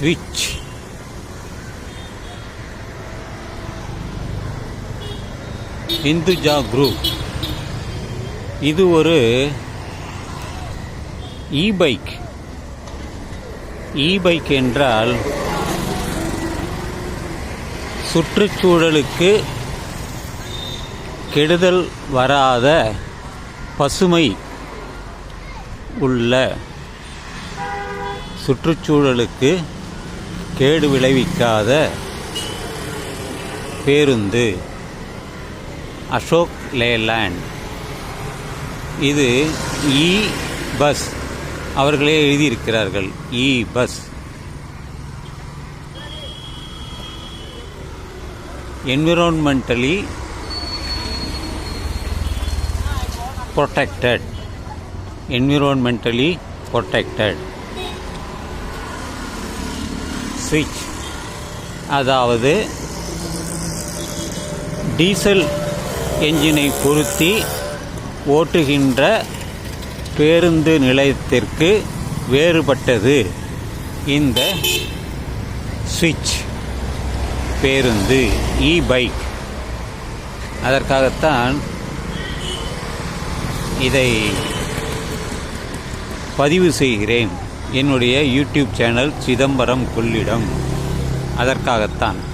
ஸ்விட்ச் இந்துஜா குரூப் இது ஒரு இ பைக் இ பைக் என்றால் சுற்றுச்சூழலுக்கு கெடுதல் வராத பசுமை உள்ள சுற்றுச்சூழலுக்கு கேடு விளைவிக்காத பேருந்து. அசோக் லேலேண்ட். இது இ பஸ். அவர்களே எழுதியிருக்கிறார்கள் e bus. Environmentally protected. Environmentally protected. சுவிட்ச் அதாவது டீசல் என்ஜினை பொருத்தி ஓட்டுகின்ற பேருந்து நிலையத்திற்கு வேறுபட்டது. இந்த ஸ்விட்ச் பேருந்து இ பைக் அதற்காகத்தான் இதை பதிவு செய்கிறேன். என்னுடைய யூடியூப் சேனல் சிதம்பரம் கொள்ளிடம். அதற்காகத்தான்.